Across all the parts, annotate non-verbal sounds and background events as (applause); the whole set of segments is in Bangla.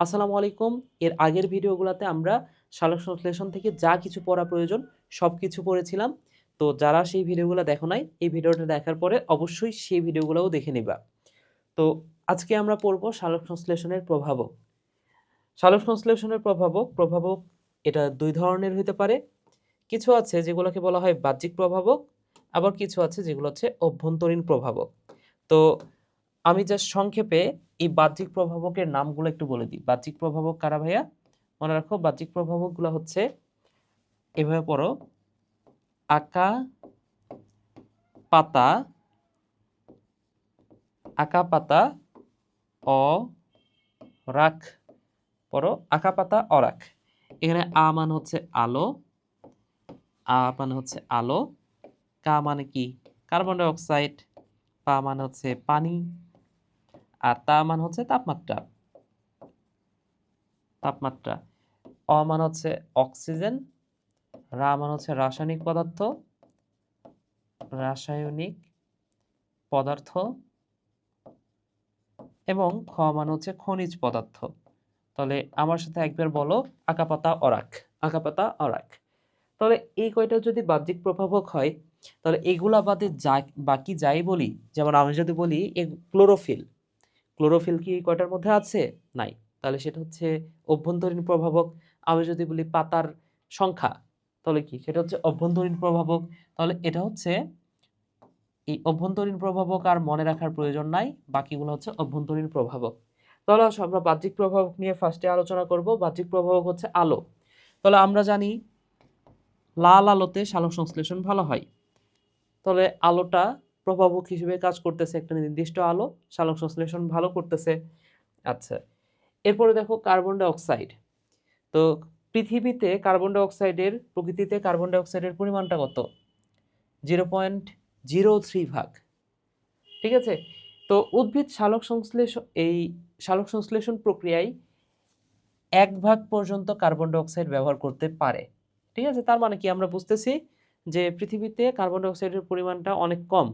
আসসালামু আলাইকুম। এর আগের ভিডিওগুলোতে আমরা সালোক সংশ্লেষণ থেকে যা কিছু পড়া প্রয়োজন সব কিছু পড়েছিলাম। তো যারা সেই ভিডিওগুলো দেখো নাই, এই ভিডিওটা দেখার পরে অবশ্যই সেই ভিডিওগুলোও দেখে নিবা। তো আজকে আমরা পড়ব সালোক সংশ্লেষণের প্রভাবক। সালোক সংশ্লেষণের প্রভাবক প্রভাবক এটা দুই ধরনের হতে পারে। কিছু আছে যেগুলোকে বলা হয় বাহ্যিক প্রভাবক, আবার কিছু আছে যেগুলো হচ্ছে অভ্যন্তরীণ প্রভাবক। তো আমি জাস্ট সংক্ষেপে এই বাহ্যিক প্রভাবকের নামগুলো একটু বলে দিই। বাহ্যিক প্রভাবক কারা ভাইয়া? মনে রাখো, বাহ্যিক প্রভাবকগুলো হচ্ছে, এভাবে পড়ো, আকা, পাতা আকা পাতা, অ, রাখ, পড়ো, আকা পাতা অরাক এখানে আ মানে হচ্ছে আলো, আ মানে হচ্ছে আলো, কা মানে কি? কার্বন ডাই অক্সাইড, পা মানে হচ্ছে পানি আর তা মান হচ্ছে তাপমাত্রা। তাপমাত্রা। অ মানে হচ্ছে অক্সিজেন, রা মানে হচ্ছে রাসায়নিক পদার্থ রাসায়নিক পদার্থ, এবং খ মানে হচ্ছে খনিজ পদার্থ। তাহলে আমার সাথে একবার বলো আকাপাতা অরাক। আকাপাতা অরাক। তাহলে এই কয়টা যদি বাহ্যিক প্রভাবক হয়, তাহলে এগুলা বাদে যা বাকি যাই বলি, যেমন আমি যদি বলি ক্লোরোফিল। ক্লোরোফিল কি কয়টার মধ্যে আছে? নাই। তাহলে সেটা হচ্ছে অভ্যন্তরীণ প্রভাবক আমি যদি বলি পাতার সংখ্যা, তাহলে কি? সেটা হচ্ছে অভ্যন্তরীণ প্রভাবক। তাহলে এটা হচ্ছে এই অভ্যন্তরীণ প্রভাবক আর মনে রাখার প্রয়োজন নাই, বাকিগুলো হচ্ছে অভ্যন্তরীণ প্রভাবক। তাহলে আমরা বাহ্যিক প্রভাবক নিয়ে ফার্স্টে আলোচনা করব। বাহ্যিক প্রভাবক হচ্ছে আলো। তাহলে আমরা জানি লাল আলোতে সালোক সংশ্লেষণ ভালো হয়। তাহলে আলোটা প্রভাবক হিসেবে কাজ করতেছে একটা নির্দিষ্ট আলো, সালোক সংশ্লেষণ ভালো করতেছে। আচ্ছা এরপরে দেখো কার্বন ডাইঅক্সাইড। তো পৃথিবীতে কার্বন ডাইঅক্সাইডের, প্রকৃতিতে কার্বন ডাইঅক্সাইডের পরিমাণটা কত? জিরো পয়েন্ট জিরো থ্রি ভাগ। ঠিক আছে? তো উদ্ভিদ সালোক সংশ্লেষণ এই সালোক সংশ্লেষণ প্রক্রিয়ায় এক ভাগ পর্যন্ত কার্বন ডাইঅক্সাইড ব্যবহার করতে পারে। ঠিক আছে? তার মানে কি আমরা বুঝতেছি যে পৃথিবীতে কার্বন ডাই অক্সাইডের পরিমাণটা অনেক কম।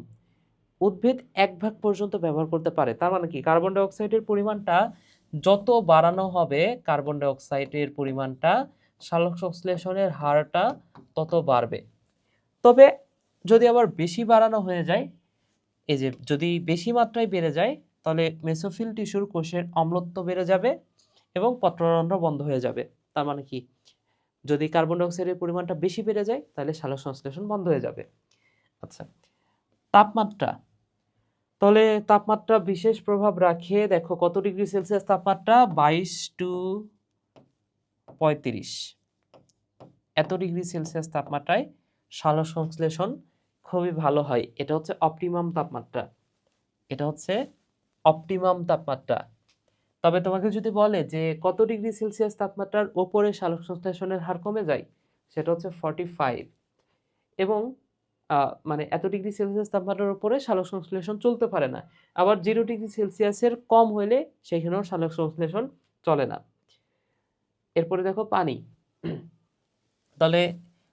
উদ্ভিদ এক ভাগ পর্যন্ত ব্যবহার করতে পারে। তার মানে কি? কার্বন ডাই অক্সাইডের পরিমাণটা যত বাড়ানো হবে কার্বন ডাই অক্সাইডের পরিমাণটা সালোক সংশ্লেষণের হারটা তত বাড়বে। তবে যদি আবার বেশি বাড়ানো হয়ে যায়, এই যে যদি বেশি মাত্রায় বেড়ে যায়, তাহলে মেসোফিল টিস্যুর কোষের অম্লত্ব বেড়ে যাবে এবং পত্ররন্ধ্র বন্ধ হয়ে যাবে। তার মানে কি? যদি কার্বন ডাইঅক্সাইডের পরিমাণটা বেশি বেড়ে যায়, তাহলে সালোক সংশ্লেষণ বন্ধ হয়ে যাবে। আচ্ছা তাপমাত্রা। তাহলে তাপমাত্রা বিশেষ প্রভাব রাখে, দেখো কত ডিগ্রি সেলসিয়াস তাপমাত্রা? বাইশ টু পঁয়ত্রিশ। এত ডিগ্রি সেলসিয়াস তাপমাত্রায় সালোক সংশ্লেষণ খুবই ভালো হয়। এটা হচ্ছে অপটিমাম তাপমাত্রা। এটা হচ্ছে অপটিমাম তাপমাত্রা। তবে তোমাকে যদি বলে যে কত ডিগ্রি সেলসিয়াস তাপমাত্রার ওপরে সালোক সংশ্লেষণের হার কমে যায়, সেটা হচ্ছে ফর্টি ফাইভ এবং মানে এত ডিগ্রি সেলসিয়াস তাপমাত্রার উপরে সালোক সংশ্লেষণ চলতে পারে না। আবার জিরো ডিগ্রি সেলসিয়াসের কম হলে সেখানেও সালোক সংশ্লেষণ চলে না। এরপরে দেখো পানি। তাহলে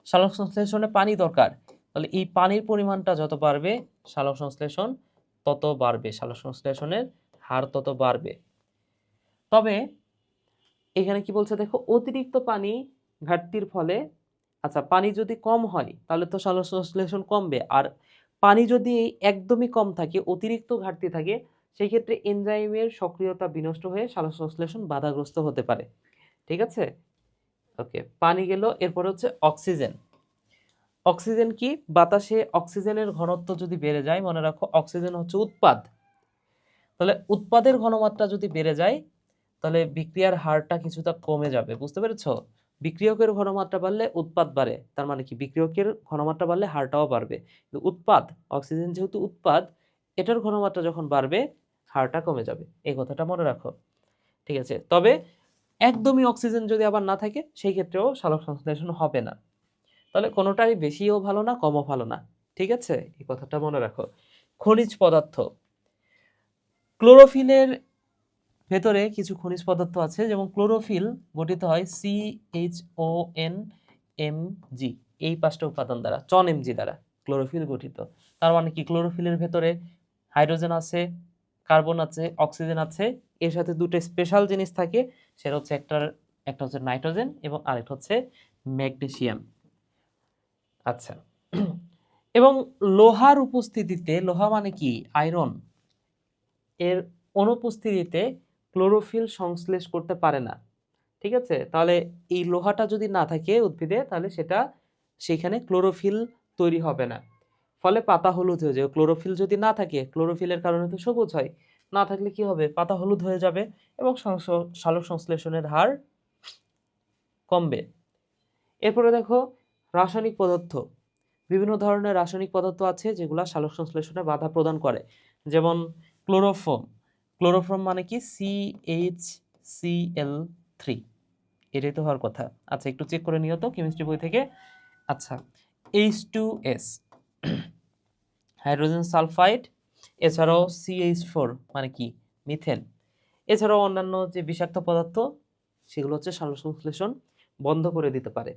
সালোক সংশ্লেষণে পানি দরকার। তাহলে এই পানির পরিমাণটা যত বাড়বে, সালোক সংশ্লেষণ তত বাড়বে, সালোক সংশ্লেষণের হার তত বাড়বে। তবে এখানে কি বলছে দেখো, অতিরিক্ত পানি ঘাটতির ফলে আচ্ছা পানি যদি কম হয়, তাহলে তো সংশ্লেষণ কমবে। আর পানি যদি একদমই কম থাকে, অতিরিক্ত ঘাটতি থাকে সেই ক্ষেত্রে এনজাইমের সক্রিয়তা বিনষ্ট হয়ে সংশ্লেষণ বাধাগ্রস্ত হতে পারে। ঠিক আছে? ওকে, পানি গেল, এরপর হচ্ছে অক্সিজেন। অক্সিজেন কি? বাতাসে অক্সিজেনের ঘনত্ব যদি বেড়ে যায়, মনে রাখো, অক্সিজেন হচ্ছে উৎপাদ। তাহলে উৎপাদের ঘনমাত্রা যদি বেড়ে যায়, তাহলে বিক্রিয়ার হারটা কিছুটা কমে যাবে, বুঝতে পেরেছ? বিক্রিয়কের ঘনমাত্রা বাড়লে উৎপাদ বাড়ে, তার মানে কি? বিক্রিয়কের ঘনমাত্রা বাড়লে হারটাও বাড়বে। কিন্তু উৎপাদ, অক্সিজেন যেহেতু উৎপাদ, এটার ঘনমাত্রা যখন বাড়বে, হারটা কমে যাবে। এই কথাটা মনে রাখো। ঠিক আছে? তবে একদমই অক্সিজেন যদি আবার না থাকে, সেই ক্ষেত্রেও সালোক সংশ্লেষণ হবে না। তাহলে কোনোটাই বেশিও ভালো না, কমও ভালো না। ঠিক আছে? এই কথাটা মনে রাখো। খনিজ পদার্থ। ক্লোরোফিলের ভেতরে কিছু খনিজ পদার্থ আছে, যেমন ক্লোরোফিল গঠিত হয় C H O N M G এই পাঁচটা উপাদান দ্বারা চন এম জি দ্বারা ক্লোরোফিল গঠিত। তার মানে কি? ক্লোরোফিলের ভেতরে হাইড্রোজেন আছে, কার্বন আছে, অক্সিজেন আছে, এর সাথে দুটো স্পেশাল জিনিস থাকে, সেটা হচ্ছে একটার, একটা হচ্ছে নাইট্রোজেন এবং আরেকটা হচ্ছে ম্যাগনেশিয়াম আচ্ছা। এবং লোহার উপস্থিতিতে, লোহা মানে কি? আয়রন। এর অনুপস্থিতিতে ক্লোরোফিল সংশ্লেষ করতে পারে না। ঠিক আছে? তাহলে এই লোহাটা যদি না থাকে উদ্ভিদে, তাহলে সেটা সেখানে ক্লোরোফিল তৈরি হবে না। ফলে পাতা হলুদ হয়ে যাবে। ক্লোরোফিল যদি না থাকে, ক্লোরোফিলের কারণে তো সবুজ হয়। না থাকলে কি হবে? পাতা হলুদ হয়ে যাবে এবং সালোক সংশ্লেষণের হার কমবে। এরপরে দেখো, রাসায়নিক পদার্থ। বিভিন্ন ধরনের রাসায়নিক পদার্থ আছে যেগুলো সালোক সংশ্লেষণে বাধা প্রদান করে। যেমন ক্লোরোফর্ম ক্লোরোফর্ম মানে কি? C H C L three এটাই তো হওয়ার কথা। আচ্ছা একটু চেক করে নিও তো কেমিস্ট্রি বই থেকে। আচ্ছা H two S hydrogen sulphide এছাড়াও সিএইচ ফোর মানে কি? মিথেন এছাড়াও অন্যান্য যে বিষাক্ত পদার্থ, সেগুলো হচ্ছে সালোক সংশ্লেষণ বন্ধ করে দিতে পারে।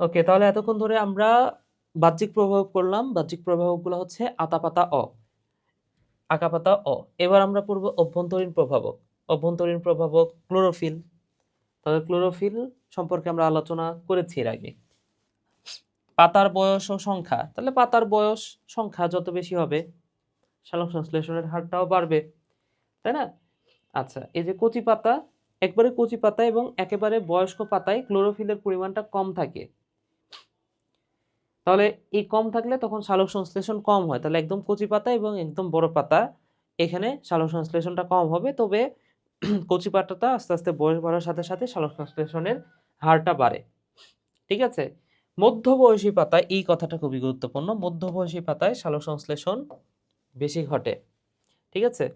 ওকে তাহলে এতক্ষণ ধরে আমরা বাহ্যিক প্রভাব করলাম। বাহ্যিক প্রভাবগুলো হচ্ছে আতাপাতা অ। আকাপাতা অ। এবার আমরা পড়ব অভ্যন্তরীণ প্রভাবক। অভ্যন্তরীণ প্রভাবক ক্লোরোফিল। তবে ক্লোরোফিল সম্পর্কে আমরা আলোচনা করেছি এর আগে। পাতার বয়স ও সংখ্যা। তাহলে পাতার বয়স সংখ্যা যত বেশি হবে সালোক সংশ্লেষণের হারটাও বাড়বে। তাই না? আচ্ছা এই যে কচি পাতা, একবারে কচি পাতা এবং একেবারে বয়স্ক পাতায় ক্লোরোফিলের পরিমাণটা কম থাকে। তাহলে এই কম থাকলে তখন সালোক সংশ্লেষণ কম হয়। তাহলে একদম কচি পাতা এবং একদম বড় পাতা এখানে সালোক সংশ্লেষণটা কম হবে। তবে (clears throat) কচি পাতাটা আস্তে আস্তে বয়স বাড়ার সাথে সাথে সালোক সংশ্লেষণের হারটা বাড়ে। ঠিক আছে? মধ্যবয়সী পাতায় এই কথাটা খুবই গুরুত্বপূর্ণ। মধ্যবয়সী পাতায় সালোক সংশ্লেষণ বেশি ঘটে। ঠিক আছে?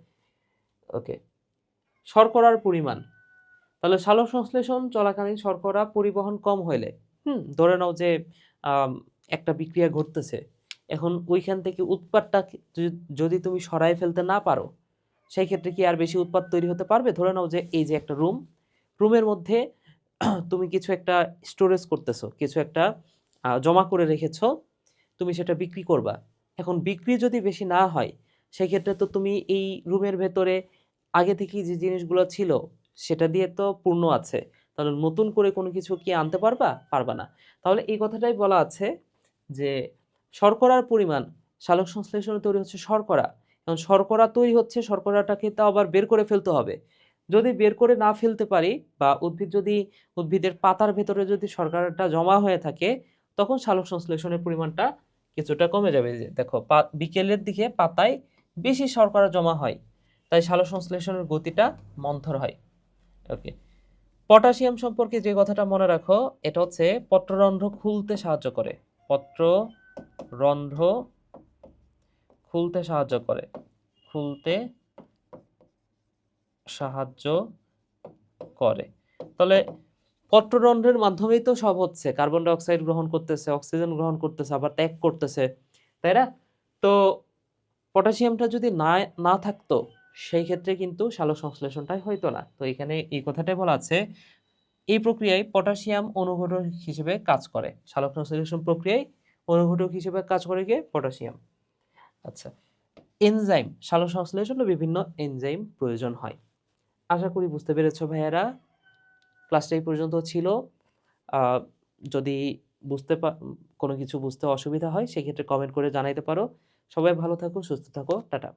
ওকে। শর্করার পরিমাণ। তাহলে সালোক সংশ্লেষণ চলাকালীন শর্করা পরিবহন কম হইলে, হুম, ধরে নাও যে একটা বিক্রিয়া ঘটতেছে। এখন ওইখান থেকে উৎপাদটা যদি- তুমি সরাই ফেলতে না পারো সেই ক্ষেত্রে কি আর বেশি উৎপাদ তৈরি হতে পারবে? ধরে নাও যে এই যে একটা রুম, রুমের মধ্যে (clears throat) তুমি কিছু একটা স্টোরেজ করতেছো, কিছু একটা জমা করে রেখেছো, তুমি সেটা বিক্রি করবা। এখন বিক্রি যদি বেশি না হয় সেই ক্ষেত্রে তো তুমি এই রুমের ভেতরে আগে থেকেই যে জিনিসগুলো ছিল, সেটা দিয়ে তো পূর্ণ আছে। তাহলে নতুন করে কোনো কিছু কি আনতে পারবা? পারবা না। তাহলে এই কথাটাই বলা আছে যে শর্করার পরিমাণ সালোক সংশ্লেষণে তৈরি হচ্ছে শর্করা। এখন শর্করা তৈরি হচ্ছে, শর্করাটাকে তা আবার বের করে ফেলতে হবে। যদি বের করে না ফেলতে পারি বা উদ্ভিদ যদি, উদ্ভিদের পাতার ভেতরে যদি শর্করাটা জমা হয়ে থাকে, তখন সালোক সংশ্লেষণের পরিমাণটা কিছুটা কমে যাবে। দেখো বিকেলের দিকে পাতায় বেশি শর্করা জমা হয়, তাই সালোক সংশ্লেষণের গতিটা মন্থর হয়। ওকে। পটাশিয়াম সম্পর্কে যে কথাটা মনে রাখো, এটা হচ্ছে পত্ররন্ধ্র খুলতে সাহায্য করে। পত্ররন্ধ্র খুলতে সাহায্য করে। খুলতে সাহায্য করে। তাহলে পত্ররন্ধ্রের মাধ্যমেই তো সব হচ্ছে। কার্বন ডাই অক্সাইড গ্রহণ করতেছে, অক্সিজেন গ্রহণ করতেছে, আবার ত্যাগ করতেছে, তাই না? তো পটাশিয়ামটা যদি না না থাকতো, সেই ক্ষেত্রে কিন্তু সালোক সংশ্লেষণটাই হইতো না। তো এখানে এই কথাটাই বলা আছে এই প্রক্রিয়ায় পটাশিয়াম অনুঘটক হিসেবে কাজ করে। সালোক সংশ্লেষণ প্রক্রিয়ায় অনুঘটক হিসেবে কাজ করে কে? পটাশিয়াম। আচ্ছা এনজাইম, সালোক সংশ্লেষণে বিভিন্ন এনজাইম প্রয়োজন হয়। আশা করি বুঝতে পেরেছ ভাইয়ারা। ক্লাসটা এই পর্যন্ত ছিল। যদি বুঝতে কোনো কিছু বুঝতে অসুবিধা হয়, সেক্ষেত্রে কমেন্ট করে জানাইতে পারো। সবাই ভালো থাকো, সুস্থ থাকো, টাটা।